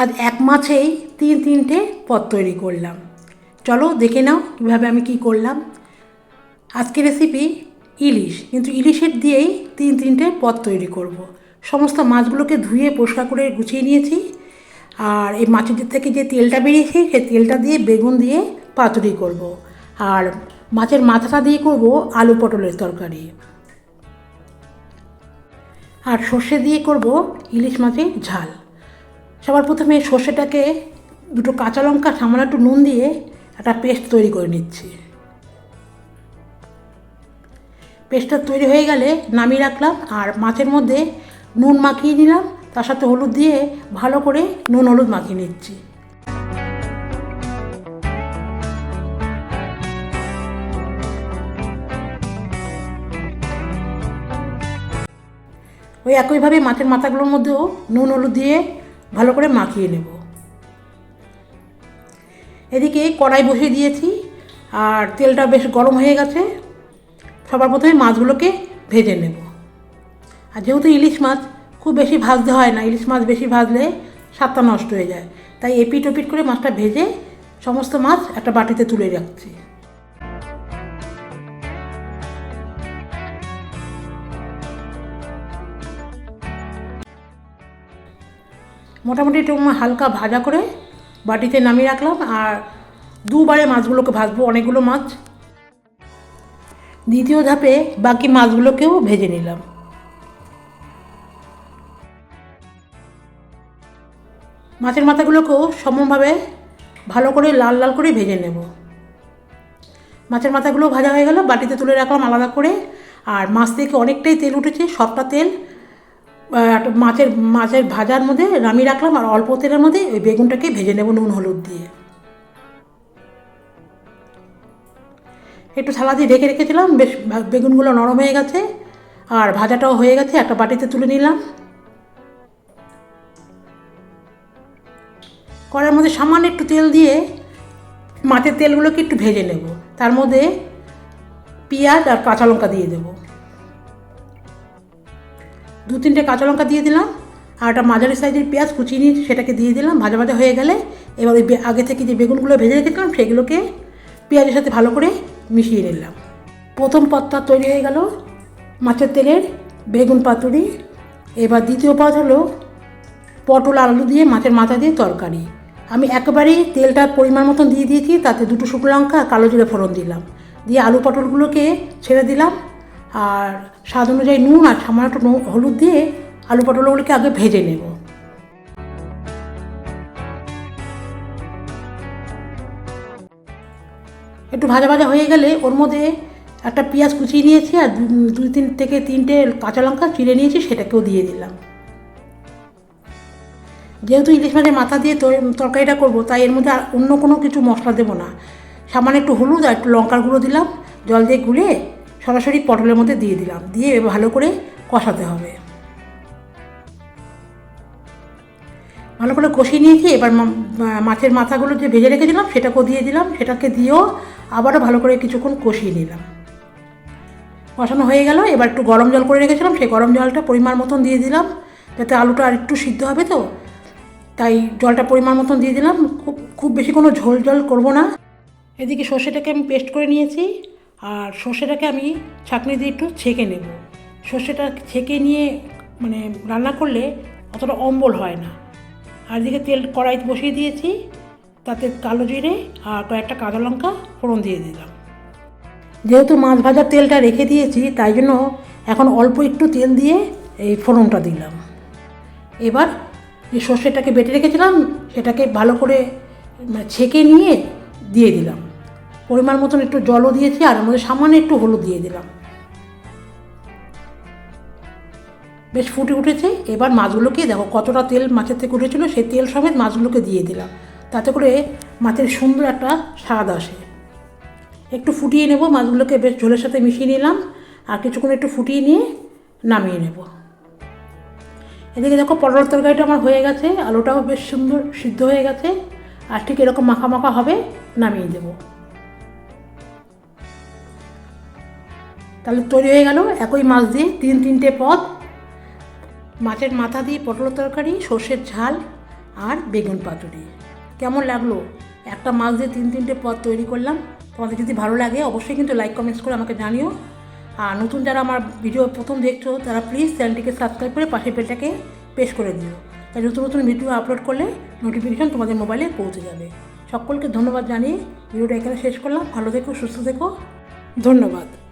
আজ এক মাছেই তিন তিনটে পদ তৈরি করলাম। চলো দেখে নাও কীভাবে আমি কি করলাম। আজকের রেসিপি ইলিশ, কিন্তু ইলিশের দিয়েই তিন তিনটে পদ তৈরি করব। সমস্ত মাছগুলোকে ধুয়ে পরিষ্কার করে গুছিয়ে নিয়েছি। আর এই মাছের থেকে যে তেলটা বেরিয়েছে, সেই তেলটা দিয়ে বেগুন দিয়ে পাতুরি করব। আর মাছের মাথাটা দিয়ে করব আলু পটলের তরকারি। আর সর্ষে দিয়ে করব ইলিশ মাছের ঝাল। সবার প্রথমে সর্ষেটাকে দুটো কাঁচা লঙ্কা, সামান্য একটু নুন দিয়ে একটা পেস্ট তৈরি করে নিচ্ছি। পেস্টটা তৈরি হয়ে গেলে নামিয়ে রাখলাম আর মাছের মধ্যে নুন মাখিয়ে নিলাম, তার সাথে হলুদ দিয়ে ভালো করে নুন হলুদ মাখিয়ে নিচ্ছি। ওই একইভাবে মাছের মাথাগুলোর মধ্যেও নুন হলুদ দিয়ে ভালো করে মাখিয়ে নেব। এদিকে কড়াই বসিয়ে দিয়েছি, আর তেলটা বেশ গরম হয়ে গেছে। সবার প্রথমে মাছগুলোকে ভেজে নেব। আর যেহেতু ইলিশ মাছ, খুব বেশি ভাজতে হয় না, ইলিশ মাছ বেশি ভাজলে স্বাদটা নষ্ট হয়ে যায়। তাই এপিট ওপিট করে মাছটা ভেজে সমস্ত মাছ একটা বাটিতে তুলে রাখছি। মোটামুটি একটু হালকা ভাজা করে বাটিতে নামিয়ে রাখলাম আর দুবারে মাছগুলোকে ভাজবো, অনেকগুলো মাছ। দ্বিতীয় ধাপে বাকি মাছগুলোকেও ভেজে নিলাম। মাছের মাথাগুলোকেও সমভাবে ভালো করে লাল লাল করে ভেজে নেব। মাছের মাথাগুলো ভাজা হয়ে গেল, বাটিতে তুলে রাখলাম আলাদা করে। আর মাছ থেকে অনেকটাই তেল উঠেছে, সবটা তেল মাছের মাছের ভাজার মধ্যে নামিয়ে রাখলাম আর অল্প তেলের মধ্যে ওই বেগুনটাকে ভেজে নেব নুন হলুদ দিয়ে। একটু থালা দিয়ে ঢেকে রেখেছিলাম, বেশ বেগুনগুলো নরম হয়ে গেছে আর ভাজাটাও হয়ে গেছে, একটা বাটিতে তুলে নিলাম। কড়ার মধ্যে সামান্য একটু তেল দিয়ে মাছের তেলগুলোকে একটু ভেজে নেব। তার মধ্যে পেঁয়াজ আর কাঁচা লঙ্কা দিয়ে দেবো। দু তিনটে কাঁচা লঙ্কা দিয়ে দিলাম, আর একটা মাঝারি সাইজের পেঁয়াজ কুচিয়ে নিয়ে সেটাকে দিয়ে দিলাম, ভাজা ভাজা হয়ে গেলে এবার ওই আগে থেকে যে বেগুনগুলো ভেজে রেখেছিলাম, সেগুলোকে পেঁয়াজের সাথে ভালো করে মিশিয়ে নিলাম। প্রথম পদটা তৈরি হয়ে গেল মাছের তেলের বেগুন পাতুরি। এবার দ্বিতীয় পদ হলো পটল আলু দিয়ে মাছের মাথা দিয়ে তরকারি। আমি একেবারেই তেলটা পরিমাণ মতন দিয়ে দিয়েছি, তাতে দুটো শুকনো লঙ্কা কালো জিরে ফোড়ন দিলাম। দিয়ে আলু পটলগুলোকে ছেড়ে দিলাম আর স্বাদ অনুযায়ী নুন আর সামান্য একটু হলুদ দিয়ে আলু পটলগুলোকে আগে ভেজে নেব। একটু ভাজা ভাজা হয়ে গেলে ওর মধ্যে একটা পেঁয়াজ কুচিয়ে নিয়েছি আর দুই তিন থেকে তিনটে কাঁচা লঙ্কা চিড়ে নিয়েছি, সেটাকেও দিয়ে দিলাম। যেহেতু ইলিশ মাছের মাথা দিয়ে তরকারিটা করব, তাই এর মধ্যে আর অন্য কোনো কিছু মশলা দেবো না। সামান্য একটু হলুদ আর একটু লঙ্কার গুঁড়ো দিলাম, জল দিয়ে গুলে সরাসরি পটলের মধ্যে দিয়ে দিলাম। দিয়ে ভালো করে কষাতে হবে। ভালো করে কষিয়ে নিয়েছি, এবার মাছের মাথাগুলো যে ভেজে রেখেছিলাম, সেটাকেও দিয়ে দিলাম। সেটাকে দিয়েও আবারও ভালো করে কিছুক্ষণ কষিয়ে নিলাম। কষানো হয়ে গেল। এবার একটু গরম জল করে রেখেছিলাম। সেই গরম জলটা পরিমাণ মতন দিয়ে দিলাম। যাতে আলুটা আর একটু সিদ্ধ হবে তো, তাই জলটা পরিমাণ মতন দিয়ে দিলাম। খুব খুব বেশি কোনো ঝোল জল করব না। এদিকে সর্ষেটাকে আমি পেস্ট করে নিয়েছি। আর সর্ষেটাকে আমি ছাঁকনি দিয়ে একটু ছেঁকে নেব। সর্ষেটা ছেঁকে নিয়ে মানে রান্না করলে অতটা অম্বল হয় না। আর এদিকে তেল কড়াই বসিয়ে দিয়েছি, তাতে কালো জিরে আর কয়েকটা কাঁচা লঙ্কা ফোড়ন দিয়ে দিলাম। যেহেতু মাছ ভাজার তেলটা রেখে দিয়েছি, তাই জন্য এখন অল্প একটু তেল দিয়ে এই ফোড়নটা দিলাম। এবার যে সর্ষেটাকে বেটে রেখেছিলাম, সেটাকে ভালো করে ছেঁকে নিয়ে দিয়ে দিলাম। পরিমাণ মতন একটু জলও দিয়েছি আর মধ্যে সামান্য একটু হলুদ দিয়ে দিলাম। বেশ ফুটে উঠেছে। এবার মাছগুলোকে দেখো কতটা তেল মাছের থেকে উঠেছিল, সেই তেল সমেত মাছগুলোকে দিয়ে দিলাম। তাতে করে মাছের সুন্দর একটা স্বাদ আসে। একটু ফুটিয়ে নেব, মাছগুলোকে বেশ ঝোলের সাথে মিশিয়ে নিলাম আর কিছুক্ষণ একটু ফুটিয়ে নিয়ে নামিয়ে নেব। এদিকে দেখো পটল তরকারিটা আমার হয়ে গেছে, আলুটাও বেশ সুন্দর সিদ্ধ হয়ে গেছে আর ঠিক এরকম মাখা মাখা হবে, নামিয়ে দেবো। তাহলে তৈরি হয়ে গেল একই মাছ দিয়ে তিন তিনটে পদ। মাছের মাথা দিয়ে পটল তরকারি, সর্ষের ঝাল আর বেগুন পাতুরি। কেমন লাগল? একটা মাছ দিয়ে তিন তিনটে পদ তৈরি করলাম। তোমাদের যদি ভালো লাগে, অবশ্যই কিন্তু লাইক কমেন্টস করে আমাকে জানিও। আর নতুন যারা আমার ভিডিও প্রথম দেখছ, তারা প্লিজ চ্যানেলটিকে সাবস্ক্রাইব করে পাশের বেলটাকে প্রেস করে দিও। তাই নতুন নতুন ভিডিও আপলোড করলে নোটিফিকেশান তোমাদের মোবাইলে পৌঁছে যাবে। সকলকে ধন্যবাদ জানিয়ে ভিডিওটা এখানে শেষ করলাম। ভালো থেকো, সুস্থ থেকো। ধন্যবাদ।